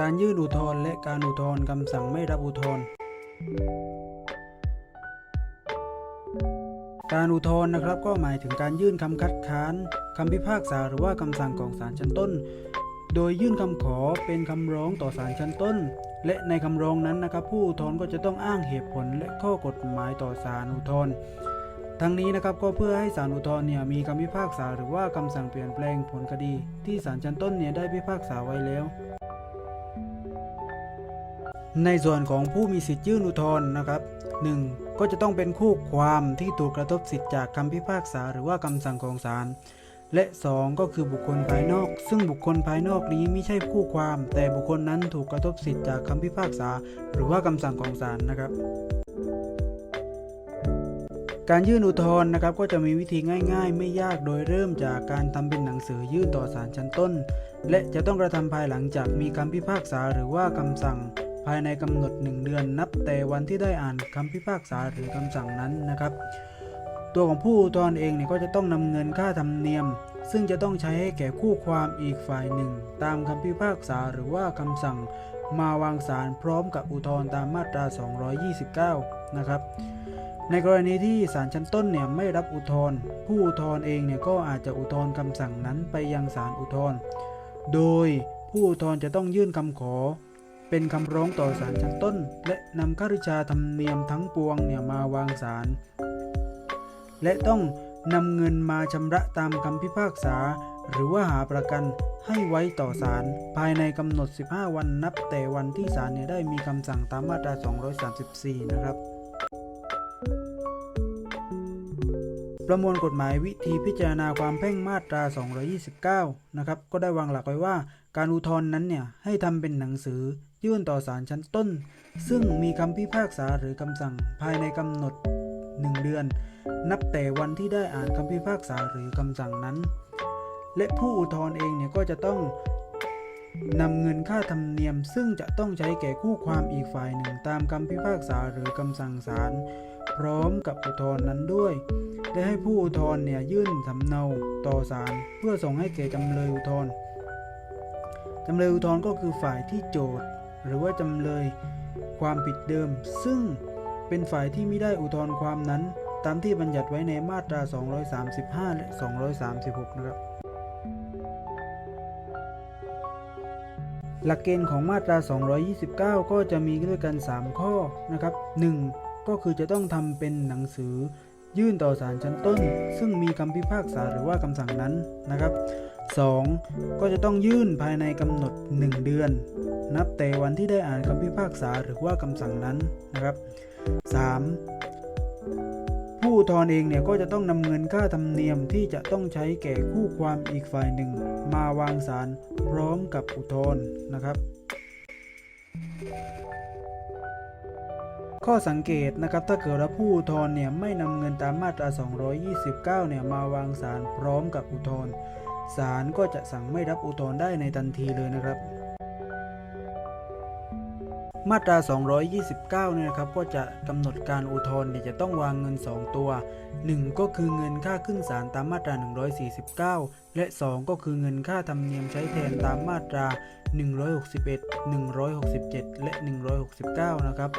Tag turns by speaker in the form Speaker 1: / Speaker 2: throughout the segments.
Speaker 1: การยื่นอุทธรณ์และการอุทธรณ์คำสั่งไม่รับอุทธรณ์การอุทธรณ์นะครับก็หมายถึงการยื่นคำคัดค้านคำพิพากษาหรือว่าคำสั่งของศาลชั้นต้น โดยยื่นคำขอเป็นคำร้องต่อศาลชั้นต้น และในคำร้องนั้นนะครับผู้อุทธรณ์ก็จะต้องอ้างเหตุผลและข้อกฎหมายต่อศาลอุทธรณ์ทั้งนี้นะครับก็เพื่อให้ศาลอุทธรณ์เนี่ยมีคำพิพากษาหรือว่าคำสั่งเปลี่ยนแปลงผลคดี ที่ศาลชั้นต้นเนี่ยได้พิพากษาไว้แล้ว ในส่วนของผู้มีสิทธิ์ยื่นอุทธรณ์นะครับ 1. ก็จะต้องเป็นคู่ความที่ถูกกระทบสิทธิ์จากคำพิพากษาหรือว่าคำสั่งของศาลและ 2 ก็คือบุคคลภายนอก ซึ่งบุคคลภายนอกนี้ไม่ใช่คู่ความ แต่บุคคลนั้นถูกกระทบสิทธิ์จากคำพิพากษา หรือว่าคำสั่งของศาลนะครับ การยื่นอุทธรณ์นะครับก็จะมีวิธีง่าย ๆ ไม่ยากโดยเริ่มจากการทำเป็นหนังสือยื่นต่อศาลชั้นต้น และจะต้องกระทำภายหลังจากมีคำพิพากษาหรือว่าคำสั่ง ภายในกำหนด 1 เดือนนับแต่วันที่ได้อ่านคำพิพากษาหรือคำสั่งนั้นนะครับ ตัวของผู้อุทธรณ์เองเนี่ยก็จะต้องนำเงินค่าธรรมเนียม ซึ่งจะต้องใช้ให้แก่คู่ความอีกฝ่ายหนึ่ง ตามคำพิพากษาหรือว่าคำสั่งมาวางศาลพร้อมกับอุทธรณ์ตามมาตรา 229 นะครับ ในกรณีที่ศาลชั้นต้นเนี่ยไม่รับอุทธรณ์ผู้อุทธรณ์เองเนี่ยก็อาจจะอุทธรณ์คำสั่งนั้นไปยังศาลอุทธรณ์โดยผู้อุทธรณ์จะต้องยื่นคำขอ เป็นคำร้องต่อศาลชั้นต้น และนำค่าริชาธรรมเนียมทั้งปวงเนี่ยมาวางศาลและต้องนำเงินมาชำระตามคำพิพากษา หรือว่าหาประกันให้ไว้ต่อศาลภายในกำหนด 15 วันนับแต่วันที่ศาลเนี่ยได้มีคำสั่งตามมาตรา 234 นะครับ ประมวลกฎหมายวิธีพิจารณาความแพ่งมาตรา 229 นะครับ ก็ได้วางหลักไว้ว่า การอุทธรณ์นั้นเนี่ยให้ทำเป็นหนังสือ ยื่นต่อศาลชั้นต้น ซึ่งมีคำพิพากษาหรือคำสั่งภายในกำหนด 1 เดือน นับแต่วันที่ได้อ่านคำพิพากษาหรือคำสั่งนั้น และผู้อุทธรณ์เองเนี่ยก็จะต้องนำเงินค่าธรรมเนียม ซึ่งจะต้องใช้แก่คู่ความอีกฝ่ายหนึ่ง ตามคำพิพากษาหรือคำสั่งศาลพร้อมกับอุทธรณ์นั้นด้วยและให้ผู้อุทธรณ์เนี่ยยื่นสำเนาต่อศาลเพื่อส่งให้แก่จำเลยอุทธรณ์จำเลยอุทธรณ์ก็คือฝ่ายที่โจทย์ หรือว่าจำเลยความผิดเดิม ซึ่งเป็นฝ่ายที่ไม่ได้อุทธรณ์ความนั้น ตามที่บัญญัติไว้ในมาตรา 235 และ 236 นะครับ หลักเกณฑ์ของมาตรา 229 ก็จะมีด้วยกัน 3 ข้อนะครับ 1. ก็คือจะต้องทำเป็นหนังสือยื่นต่อศาลชั้นต้น ซึ่งมีคำพิพากษาหรือว่าคำสั่งนั้นนะครับ 2. ก็จะต้องยื่นภายในกำหนด 1 เดือน นับแต่วันที่ได้อ่านคำพิพากษาหรือว่าคำสั่งนั้นนะครับ 3. ผู้ทธรณ์เองเนี่ยก็จะต้องนำเงินค่าธรรมเนียมที่จะต้องใช้แก่คู่ความอีกฝ่ายหนึ่ง มาวางศาลพร้อมกับอุทธรณ์นะครับ ข้อสังเกตนะครับถ้าเกิดว่าผู้อุทธรณ์เนี่ยไม่นำเงินตามมาตรา 229 เนี่ยมาวางศาลพร้อมกับอุทธรณ์ ศาลก็จะสั่งไม่รับอุทธรณ์ได้ในทันทีเลยนะครับ มาตรา 229 เนี่ยนะครับก็จะกำหนดการอุทธรณ์เนี่ยจะต้องวางเงิน 2 ตัว 1 ก็คือเงินค่าขึ้นศาลตามมาตรา 149 และ 2 ก็คือเงินค่าธรรมเนียมใช้แทนตามมาตรา 161 167 และ 169 นะครับ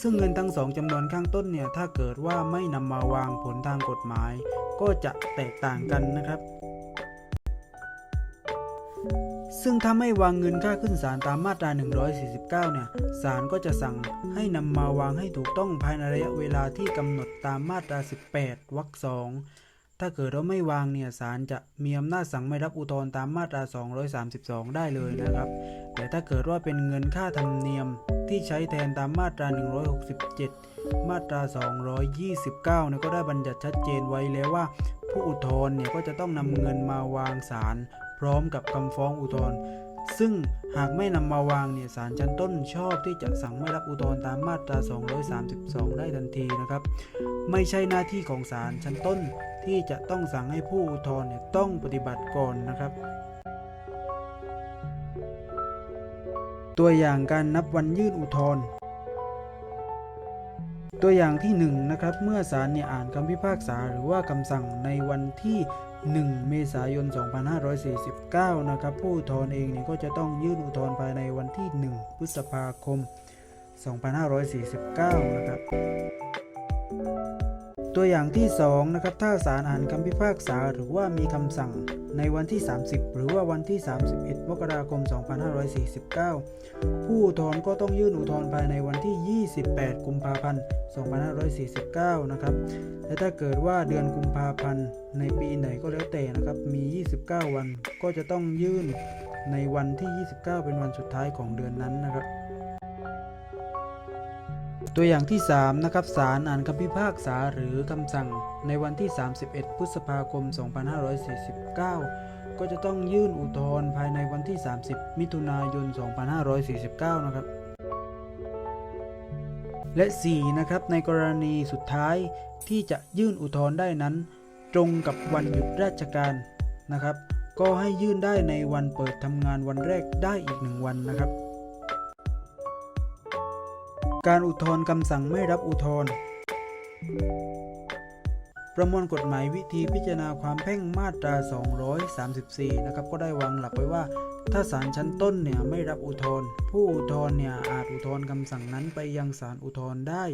Speaker 1: ซึ่งเงินทั้งสองจำนวนข้างต้นเนี่ยถ้าเกิดว่าไม่นำมาวางผลทางกฎหมาย ก็จะแตกต่างกันนะครับ ซึ่งถ้าไม่วางเงินค่าขึ้นศาลตามมาตรา 149 เนี่ย ศาลก็จะสั่งให้นำมาวางให้ถูกต้องภายในระยะเวลาที่กำหนดตามมาตรา 18 วรรคสองถ้าเกิดเราไม่วางเนี่ยศาลจะมีอำนาจสั่งไม่รับอุทธรณ์ตามมาตรา 232 ได้เลยนะครับ แต่ถ้าเกิดว่าเป็นเงินค่าธรรมเนียมที่ใช้แทนตามมาตรา 167 มาตรา 229เนี่ยก็ได้บัญญัติชัดเจนไว้แล้วว่า ผู้อุทธรณ์เนี่ยก็จะต้องนำเงินมาวางศาล พร้อมกับคำฟ้องอุทธรณ์ซึ่งหากไม่นำมาวางเนี่ยศาลชั้นต้นชอบที่จะสั่งไม่รับอุทธรณ์ตามมาตรา 232 ได้ทันทีนะครับ ไม่ใช่หน้าที่ของศาลชั้นต้นที่จะต้องสั่งให้ผู้อุทธรณ์เนี่ยต้องปฏิบัติก่อนนะครับ ตัวอย่างการนับวันยื่นอุทธรณ์ตัวอย่างที่1นงนะครับเมื่อศาลเนี่ยอ่านคำพิพากษาหรือว่าคำสั่งในวันที่ 1 เมษายน 2549 นะครับ ผู้อุทธรณ์เองเนี่ยก็จะต้องยื่นอุทธรณ์ภายในวันที่ 1 พฤษภาคม 2549 นะครับ ตัวอย่างที่2นะครับถ้าศาลอ่านคำพิพากษาหรือว่ามีคำสั่งในวันที่ 30 หรือว่าวันที่ 31 มกราคม 2549 ผู้อุทธรณ์ก็ต้องยื่นอุทธรณ์ภายในวันที่ 28 กุมภาพันธ์ 2549 นะครับ และถ้าเกิดว่าเดือนกุมภาพันธ์ในปีไหนก็แล้วแต่นะครับ มี 29 วันก็จะต้องยื่นในวันที่ 29 เป็นวันสุดท้ายของเดือนนั้นนะครับ ตัวอย่างที่3นะครับศาลอ่านคำพิพากษาหรือคำสั่งในวันที่ 31 พฤษภาคม 2549 ก็จะต้องยื่นอุทธรณ์ภายในวันที่ 30 มิถุนายน 2549 นะครับ และ 4 นะครับ ในกรณีสุดท้ายที่จะยื่นอุทธรณ์ได้นั้น ตรงกับวันหยุดราชการนะครับ ก็ให้ยื่นได้ในวันเปิดทำงานวันแรกได้อีกหนึ่งวันนะครับ การอุทธรณ์คำสั่งไม่รับอุทธรณ์ประมวลกฎหมายวิธีพิจารณาความแพ่งมาตรา 234 นะครับ ก็ได้วางหลักไว้ว่า ถ้าศาลชั้นต้นเนี่ยไม่รับอุทธรณ์ผู้อุทธรณ์เนี่ยอาจอุทธรณ์คำสั่งนั้นไปยังศาลอุทธรณ์ได้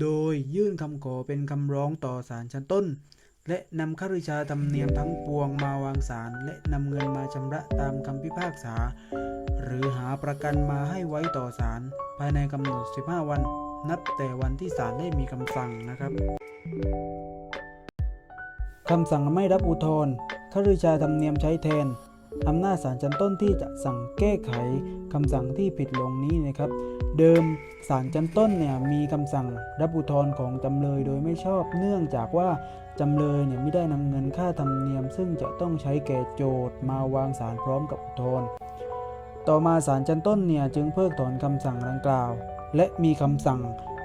Speaker 1: โดยยื่นคำขอเป็นคำร้องต่อศาลชั้นต้น และนำข้าราชการธรรมเนียมทั้งปวงมาวางศาลและนำเงินมาชำระตามคำพิพากษา หรือหาประกันมาให้ไว้ต่อศาลภายในกำหนด 15 วัน นับแต่วันที่ศาลได้มีคำสั่งนะครับคำสั่งไม่รับอุทธรณ์ข้าราชการธรรมเนียมใช้แทนอำนาจศาลชั้นต้นที่จะสั่งแก้ไขคำสั่งที่ผิดลงนี้นะครับ เดิมศาลชั้นต้นเนี่ยมีคำสั่งรับอุทธรณ์ของจำเลยโดยไม่ชอบ เนื่องจากว่าจำเลยเนี่ยไม่ได้นำเงินค่าธรรมเนียม ซึ่งจะต้องใช้แก่โจทย์มาวางศาลพร้อมกับอุทธรณ์ ต่อมาศาลชั้นต้นเนี่ยจึงเพิกถอนคำสั่งดังกล่าว และมีคำสั่ง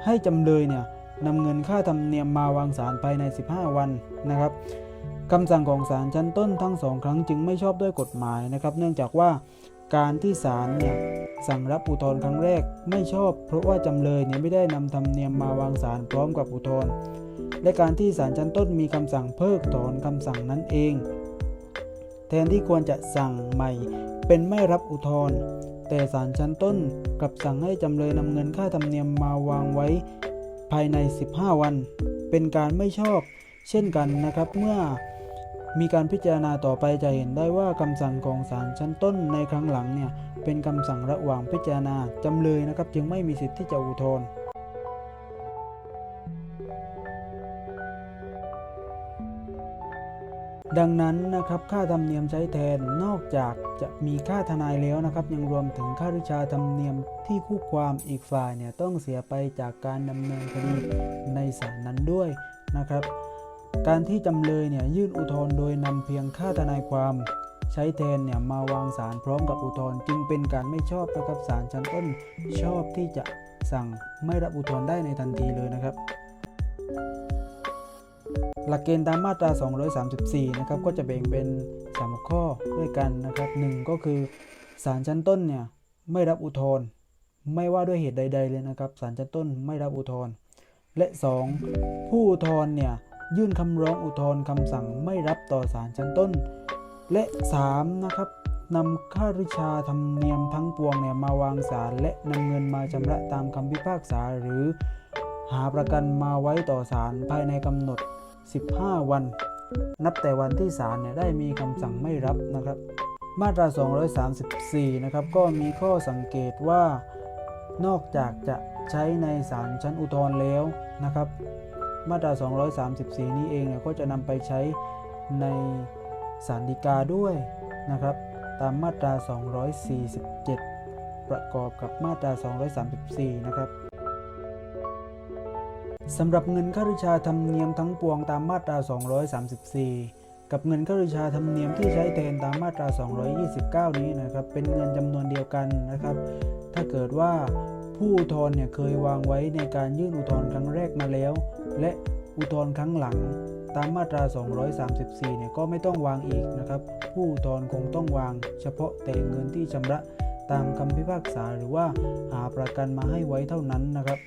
Speaker 1: ให้จำเลยเนี่ยนำเงินค่าธรรมเนียมมาวางศาลภายใน 15 วันนะครับคำสั่งของศาลชั้นต้นทั้งสองครั้งจึงไม่ชอบด้วยกฎหมายนะครับ เนื่องจากว่าการที่ศาลเนี่ยสั่งรับอุทธรณ์ครั้งแรกไม่ชอบ เพราะว่าจำเลยเนี่ยไม่ได้นำธรรมเนียมมาวางศาลพร้อมกับอุทธรณ์และการที่ศาลชั้นต้นมีคำสั่งเพิกถอนคำสั่งนั้นเอง แทนที่ควรจะสั่งใหม่ เป็นไม่รับอุทธรณ์แต่ศาลชั้นต้นกลับสั่งให้จำเลยนำเงินค่าธรรมเนียมมาวางไว้ภายใน 15 วัน เป็นการไม่ชอบเช่นกันนะครับเมื่อมีการพิจารณาต่อไปจะเห็นได้ว่าคำสั่งของศาลชั้นต้นในครั้งหลังเนี่ยเป็นคำสั่งระหว่างพิจารณาจำเลยนะครับ จึงไม่มีสิทธิ์ที่จะอุทธรณ์ ดังนั้นนะครับค่าธรรมเนียมใช้แทนนอกจากจะมีค่าทนายแล้วนะครับ ยังรวมถึงค่าริชาธรรมเนียมที่คู่ความอีกฝ่ายเนี่ยต้องเสียไปจากการดำเนินคดีในศาลนั้นด้วยนะครับ การที่จำเลยเนี่ยยื่นอุทธรณ์โดยนำเพียงค่าทนายความใช้แทนเนี่ยมาวางศาลพร้อมกับอุทธรณ์จึงเป็นการไม่ชอบนะครับศาลชั้นต้นชอบที่จะสั่งไม่รับอุทธรณ์ได้ในทันทีเลยนะครับ หลักเกณฑ์ตามมาตรา 234 นะครับ ก็จะแบ่งเป็น3ข้อด้วยกันนะครับ1ก็คือศาลชั้นต้นเนี่ยไม่รับอุทธรณ์ไม่ว่าด้วยเหตุใด ๆ เลยนะครับศาลชั้นต้นไม่รับอุทธรณ์และ 2 ผู้อุทธรณ์เนี่ยยื่นคำร้องอุทธรณ์คำสั่งไม่รับต่อศาลชั้นต้น และ 3 นะครับนำค่าริชาธรรมเนียมทั้งปวงเนี่ยมาวางศาลและนำเงินมาชำระตามคำพิพากษาหรือ หาประกันมาไว้ต่อศาลภายในกำหนด 15 วัน นับแต่วันที่ศาลเนี่ยได้มีคำสั่งไม่รับนะครับ มาตรา 234 นะครับ ก็มีข้อสังเกตว่านอกจากจะใช้ในศาลชั้นอุทธรณ์แล้วนะครับ มาตรา 234 นี้เองเนี่ยก็จะนำไปใช้ในศาลฎีกาด้วยนะครับ ตามมาตรา 247 ประกอบกับมาตรา 234 นะครับ สำหรับเงินค่าริชาธรรมเนียมทั้งปวงตามมาตรา 234 กับเงินค่าริชาธรรมเนียมที่ใช้แทนตามมาตรา 229 นี้นะครับ เป็นเงินจำนวนเดียวกันนะครับ ถ้าเกิดว่าผู้อุทธรณ์เนี่ยเคยวางไว้ในการยื่นอุทธรณ์ครั้งแรกมาแล้ว และอุทธรณ์ครั้งหลังตามมาตรา 234 เนี่ยก็ไม่ต้องวางอีกนะครับ ผู้อุทธรณ์คงต้องวางเฉพาะแต่เงินที่ชำระตามคำพิพากษาหรือว่าหาประกันมาให้ไว้เท่านั้นนะครับ